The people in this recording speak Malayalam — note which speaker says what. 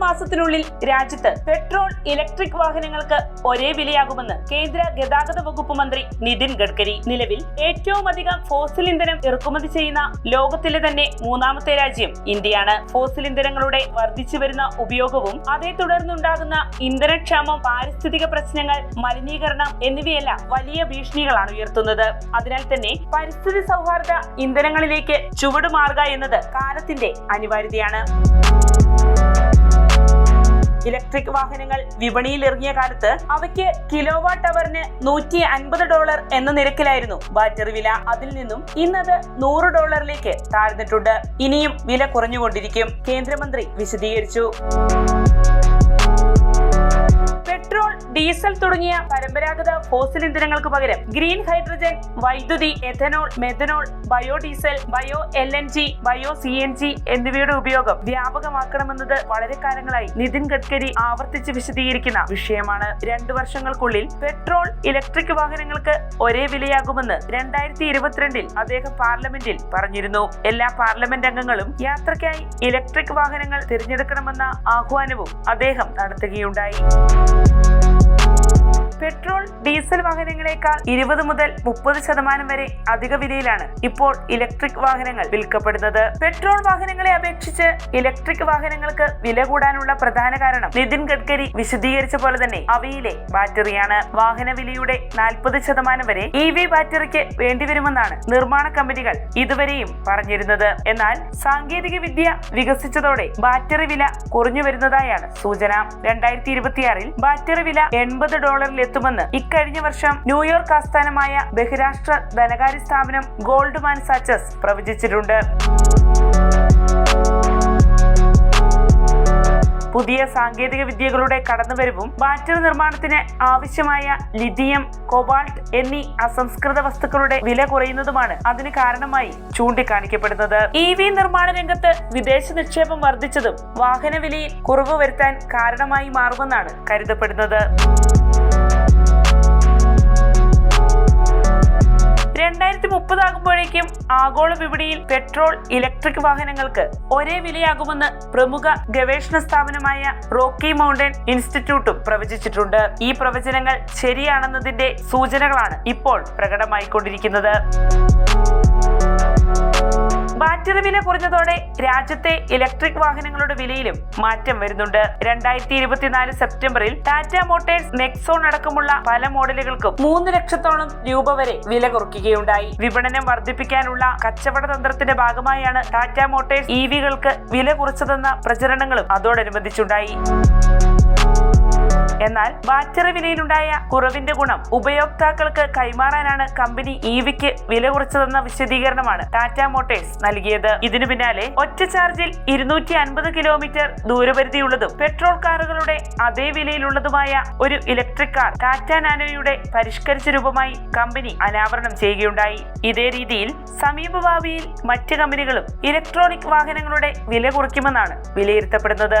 Speaker 1: മാസത്തിനുള്ളിൽ രാജ്യത്ത് പെട്രോൾ ഇലക്ട്രിക് വാഹനങ്ങൾക്ക് ഒരേ വിലയാകുമെന്ന് കേന്ദ്ര ഗതാഗത വകുപ്പ് മന്ത്രി നിതിൻ ഗഡ്കരി. നിലവിൽ ഏറ്റവും അധികം ഫോസിൽ ഇന്ധനം ഇറക്കുമതി ചെയ്യുന്ന ലോകത്തിലെ തന്നെ മൂന്നാമത്തെ രാജ്യം ഇന്ത്യയാണ്. ഫോസിൽ ഇന്ധനങ്ങളുടെ വർദ്ധിച്ചു വരുന്ന ഉപയോഗവും അതേ തുടർന്നുണ്ടാകുന്ന ഇന്ധനക്ഷാമം പാരിസ്ഥിതിക പ്രശ്നങ്ങൾ മലിനീകരണം എന്നിവയെല്ലാം വലിയ ഭീഷണികളാണ് ഉയർത്തുന്നത്. അതിനാൽ തന്നെ പരിസ്ഥിതി സൗഹാർദ്ദ ഇന്ധനങ്ങളിലേക്ക് ചുവടുമാറുക എന്നത് കാലത്തിന്റെ അനിവാര്യതയാണ്. ഇലക്ട്രിക് വാഹനങ്ങൾ വിപണിയിൽ ഇറങ്ങിയ കാലത്ത് അവയ്ക്ക് കിലോവാട്ട് അവറിന് നൂറ്റി അൻപത് ഡോളർ എന്ന നിരക്കിലായിരുന്നു. ബാറ്ററി വില അതിൽ നിന്നും ഇന്നത് നൂറ് ഡോളറിലേക്ക് താഴ്ന്നിട്ടുണ്ട്. ഇനിയും വില കുറഞ്ഞുകൊണ്ടിരിക്കും. കേന്ദ്രമന്ത്രി വിശദീകരിച്ചു. ഡീസൽ തുടങ്ങിയ പരമ്പരാഗത ഫോസിൽ ഇന്ധനങ്ങൾക്ക് പകരം ഗ്രീൻ ഹൈഡ്രജൻ വൈദ്യുതി ethanol methanol biodiesel bio L N G bio C N G എന്നിവയുടെ ഉപയോഗം വ്യാപകമാക്കണമെന്നത് വളരെ കാലങ്ങളായി നിതിൻ ഗഡ്കരി ആവർത്തിച്ച് വിശദീകരിക്കുന്ന വിഷയമാണ്. രണ്ടു വർഷങ്ങൾക്കുള്ളിൽ പെട്രോൾ ഇലക്ട്രിക് വാഹനങ്ങൾക്ക് ഒരേ വിലയാകുമെന്ന് രണ്ടായിരത്തി ഇരുപത്തിരണ്ടിൽ അദ്ദേഹം പാർലമെന്റിൽ പറഞ്ഞിരുന്നു. എല്ലാ പാർലമെന്റ് അംഗങ്ങളും യാത്രയ്ക്കായി ഇലക്ട്രിക് വാഹനങ്ങൾ തിരഞ്ഞെടുക്കണമെന്ന ആഹ്വാനവും അദ്ദേഹം നടത്തുകയുണ്ടായി. പെട്രോൾ ഡീസൽ വാഹനങ്ങളെക്കാൾ ഇരുപത് മുതൽ മുപ്പത് ശതമാനം വരെ അധിക വിലയിലാണ് ഇപ്പോൾ ഇലക്ട്രിക് വാഹനങ്ങൾ വിൽക്കപ്പെടുന്നത്. പെട്രോൾ വാഹനങ്ങളെ അപേക്ഷിച്ച് ഇലക്ട്രിക് വാഹനങ്ങൾക്ക് വില കൂടാനുള്ള പ്രധാന കാരണം നിതിൻ ഗഡ്കരി വിശദീകരിച്ച പോലെ തന്നെ അവയിലെ ബാറ്ററിയാണ്. വാഹന വിലയുടെ നാൽപ്പത് ശതമാനം വരെ ഇ വി ബാറ്ററിക്ക് വേണ്ടിവരുമെന്നാണ് നിർമ്മാണ കമ്പനികൾ ഇതുവരെയും പറഞ്ഞിരുന്നത്. എന്നാൽ സാങ്കേതിക വിദ്യ വികസിച്ചതോടെ ബാറ്ററി വില കുറഞ്ഞു വരുന്നതായാണ് സൂചന. രണ്ടായിരത്തി ഇരുപത്തിയാറിൽ ബാറ്ററി വില എൺപത് ഡോളറിൽ എത്തുമെന്ന് ഇക്കഴിഞ്ഞ വർഷം ന്യൂയോർക്ക് ആസ്ഥാനമായ ബഹിരാഷ്ട്ര ധനകാര്യ സ്ഥാപനം ഗോൾഡ്മാൻ സാച്ചസ് പ്രവചിച്ചിട്ടുണ്ട്. പുതിയ സാങ്കേതിക വിദ്യകളുടെ കടന്നുവരവും ബാറ്ററി നിർമ്മാണത്തിന് ആവശ്യമായ ലിഥിയം കൊബാൾട്ട് എന്നീ അസംസ്കൃത വസ്തുക്കളുടെ വില കുറയുന്നതുമാണ് അതിന് കാരണമായി ചൂണ്ടിക്കാണിക്കപ്പെടുന്നത്. ഇ വി നിർമ്മാണ രംഗത്ത് വിദേശ നിക്ഷേപം വർദ്ധിച്ചതും വാഹന വിലയിൽ കുറവ് വരുത്താൻ കാരണമായി മാറുമെന്നാണ് കരുതപ്പെടുന്നത്. മുപ്പതാകുമ്പോഴേക്കും ആഗോള വിപണിയിൽ പെട്രോൾ ഇലക്ട്രിക് വാഹനങ്ങൾക്ക് ഒരേ വിലയാകുമെന്ന് പ്രമുഖ ഗവേഷണ സ്ഥാപനമായ റോക്കി മൗണ്ടൻ ഇൻസ്റ്റിറ്റ്യൂട്ടും പ്രവചിച്ചിട്ടുണ്ട്. ഈ പ്രവചനങ്ങൾ ശരിയാണെന്നതിന്റെ സൂചനകളാണ് ഇപ്പോൾ പ്രകടമായിക്കൊണ്ടിരിക്കുന്നത്. ബാറ്ററി വില കുറഞ്ഞതോടെ രാജ്യത്തെ ഇലക്ട്രിക് വാഹനങ്ങളുടെ വിലയിലും മാറ്റം വരുന്നുണ്ട്. രണ്ടായിരത്തി ഇരുപത്തിനാല് സെപ്റ്റംബറിൽ ടാറ്റ മോട്ടേഴ്സ് നെക്സോൺ അടക്കമുള്ള പല മോഡലുകൾക്കും മൂന്ന് ലക്ഷത്തോളം രൂപ വരെ വില കുറയ്ക്കുകയുണ്ടായി വിപണനം വർദ്ധിപ്പിക്കാനുള്ള കച്ചവട തന്ത്രത്തിന്റെ ഭാഗമായാണ് ടാറ്റ മോട്ടേഴ്സ് ഇ വികൾക്ക് വില കുറച്ചതെന്ന പ്രചരണങ്ങളും അതോടനുബന്ധിച്ചുണ്ടായി. എന്നാൽ ബാറ്ററി വിലയിലുണ്ടായ കുറവിന്റെ ഗുണം ഉപയോക്താക്കൾക്ക് കൈമാറാനാണ് കമ്പനി ഇവിക്ക് വില കുറച്ചതെന്ന വിശദീകരണമാണ് ടാറ്റ മോട്ടേഴ്സ് നൽകിയത്. ഇതിനു പിന്നാലെ ഒറ്റ ചാർജിൽ ഇരുന്നൂറ്റി അൻപത് കിലോമീറ്റർ ദൂരപരിധിയുള്ളതും പെട്രോൾ കാറുകളുടെ അതേ വിലയിലുള്ളതുമായ ഒരു ഇലക്ട്രിക് കാർ ടാറ്റ നാനോയുടെ പരിഷ്കരിച്ച രൂപമായി കമ്പനി അനാവരണം ചെയ്യുകയുണ്ടായി. ഇതേ രീതിയിൽ സമീപഭാവിയിൽ മറ്റ് കമ്പനികളും ഇലക്ട്രോണിക് വാഹനങ്ങളുടെ വില കുറയ്ക്കുമെന്നാണ് വിലയിരുത്തപ്പെടുന്നത്.